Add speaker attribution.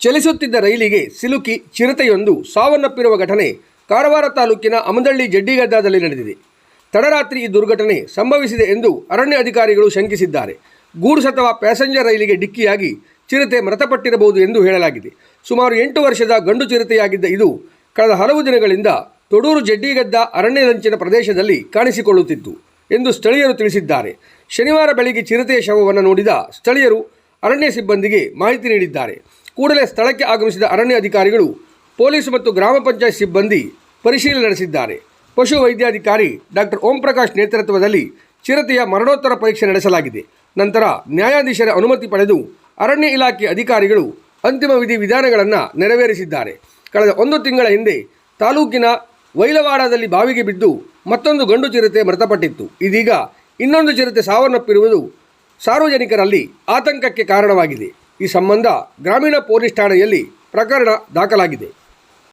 Speaker 1: ಚಲಿಸುತ್ತಿದ್ದ ರೈಲಿಗೆ ಸಿಲುಕಿ ಚಿರತೆಯೊಂದು ಸಾವನ್ನಪ್ಪಿರುವ ಘಟನೆ ಕಾರವಾರ ತಾಲೂಕಿನ ಅಮದಳ್ಳಿ ಜಡ್ಡಿಗದ್ದಾದಲ್ಲಿ ನಡೆದಿದೆ. ತಡರಾತ್ರಿ ಈ ದುರ್ಘಟನೆ ಸಂಭವಿಸಿದೆ ಎಂದು ಅರಣ್ಯ ಅಧಿಕಾರಿಗಳು ಶಂಕಿಸಿದ್ದಾರೆ. ಗೂಡ್ಸ್ ಅಥವಾ ಪ್ಯಾಸೆಂಜರ್ ರೈಲಿಗೆ ಡಿಕ್ಕಿಯಾಗಿ ಚಿರತೆ ಮೃತಪಟ್ಟಿರಬಹುದು ಎಂದು ಹೇಳಲಾಗಿದೆ. ಸುಮಾರು ಎಂಟು ವರ್ಷದ ಗಂಡು ಚಿರತೆಯಾಗಿದ್ದ ಇದು ಕಳೆದ ಹಲವು ದಿನಗಳಿಂದ ತೊಡೂರು ಜಡ್ಡಿಗದ್ದ ಅರಣ್ಯದಂಚಿನ ಪ್ರದೇಶದಲ್ಲಿ ಕಾಣಿಸಿಕೊಳ್ಳುತ್ತಿತ್ತು ಎಂದು ಸ್ಥಳೀಯರು ತಿಳಿಸಿದ್ದಾರೆ. ಶನಿವಾರ ಬೆಳಿಗ್ಗೆ ಚಿರತೆಯ ಶವವನ್ನು ನೋಡಿದ ಸ್ಥಳೀಯರು ಅರಣ್ಯ ಸಿಬ್ಬಂದಿಗೆ ಮಾಹಿತಿ ನೀಡಿದ್ದಾರೆ. ಕೂಡಲೇ ಸ್ಥಳಕ್ಕೆ ಆಗಮಿಸಿದ ಅರಣ್ಯ ಅಧಿಕಾರಿಗಳು, ಪೊಲೀಸ್ ಮತ್ತು ಗ್ರಾಮ ಪಂಚಾಯತ್ ಸಿಬ್ಬಂದಿ ಪರಿಶೀಲನೆ ನಡೆಸಿದ್ದಾರೆ. ಪಶು ವೈದ್ಯಾಧಿಕಾರಿ ಡಾಕ್ಟರ್ ಓಂ ಪ್ರಕಾಶ್ ನೇತೃತ್ವದಲ್ಲಿ ಚಿರತೆಯ ಮರಣೋತ್ತರ ಪರೀಕ್ಷೆ ನಡೆಸಲಾಗಿದೆ. ನಂತರ ನ್ಯಾಯಾಧೀಶರ ಅನುಮತಿ ಪಡೆದು ಅರಣ್ಯ ಇಲಾಖೆ ಅಧಿಕಾರಿಗಳು ಅಂತಿಮ ವಿಧಿ ವಿಧಾನಗಳನ್ನು ನೆರವೇರಿಸಿದ್ದಾರೆ. ಕಳೆದ ಒಂದು ತಿಂಗಳ ಹಿಂದೆ ತಾಲೂಕಿನ ವೈಲವಾಡದಲ್ಲಿ ಬಾವಿಗೆ ಬಿದ್ದು ಮತ್ತೊಂದು ಗಂಡು ಚಿರತೆ ಮೃತಪಟ್ಟಿತ್ತು. ಇದೀಗ ಇನ್ನೊಂದು ಚಿರತೆ ಸಾವನ್ನಪ್ಪಿರುವುದು ಸಾರ್ವಜನಿಕರಲ್ಲಿ ಆತಂಕಕ್ಕೆ ಕಾರಣವಾಗಿದೆ. ಈ ಸಂಬಂಧ ಗ್ರಾಮೀಣ ಪೊಲೀಸ್ ಠಾಣೆಯಲ್ಲಿ ಪ್ರಕರಣ ದಾಖಲಾಗಿದೆ.